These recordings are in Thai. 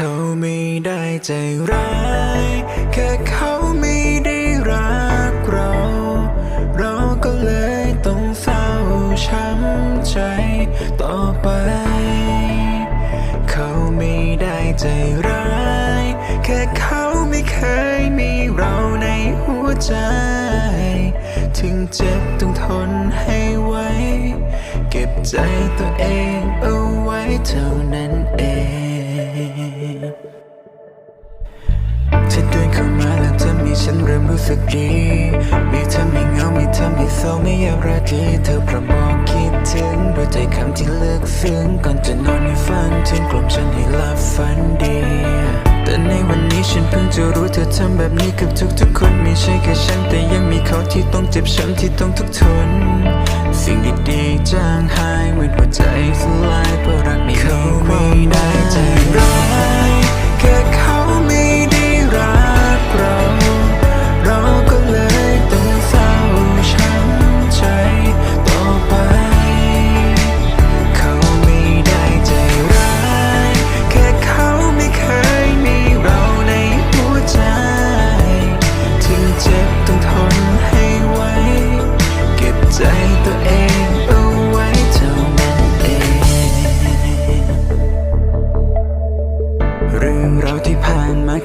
เขาไม่ได้ใจร้าย แค่เขาไม่ได้รักเรา เราก็เลยต้องเศร้าช้ำใจต่อไป เขาไม่ได้ใจร้าย แค่เขาไม่เคยมีเราในหัวใจ ถึงเจ็บต้องทนให้ไว้ เก็บใจตัวเองเอาไว้เท่านั้นเอง เธอเดินเข้ามาแล้วเธอมีฉันเริ่มรู้สึกดี มีเธอไม่เหงามีเธอไม่เศร้าไม่อยากระดีเธอพระบอกคิดถึงด้วยใจคำที่ลึกซึ้งก่อนจะนอนให้ฝันถึงกล่อมฉันให้หลับฝันดี แต่ในวันนี้ฉันเพิ่งจะรู้เธอทำแบบนี้กับทุกๆคนไม่ใช่แค่ฉันแต่ยังมีเขาที่ต้องเจ็บช้ำที่ต้องทุกข์ทน สิ่งดีๆจางหายเหมือนหัวใจสล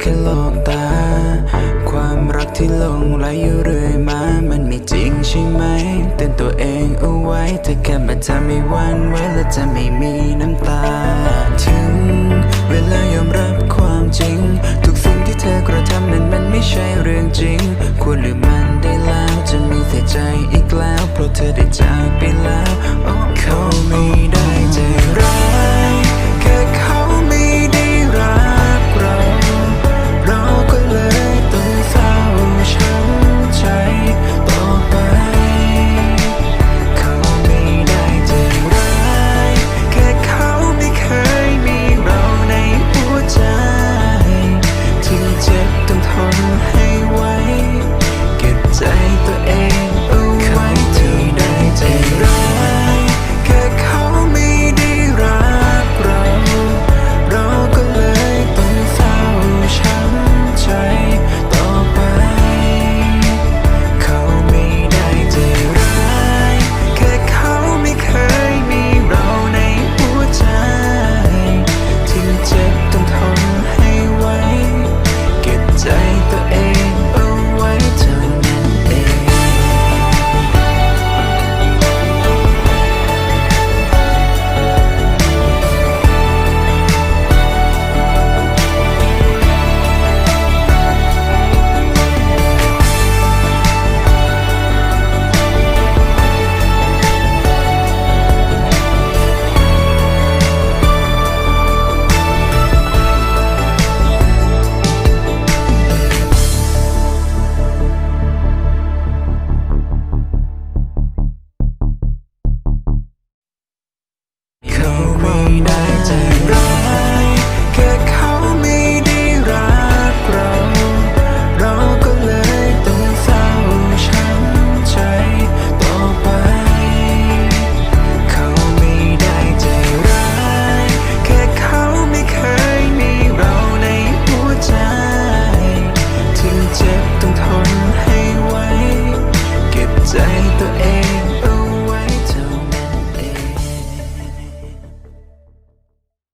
แค่หลอกตา ความรักที่ลงไหลอยู่เรื่อยมา มันไม่จริงใช่ไหม เตือนตัวเองเอาไว้เธอแค่มาจะไม่วันไหวและจะไม่มีน้ำตา ถึงเวลายอมรับความจริง ทุกสิ่งที่เธอกระทำนั้นมันไม่ใช่เรื่องจริง ควรลืมมันได้แล้วจะมีแต่ใจอีกแล้ว เพราะเธอได้จาก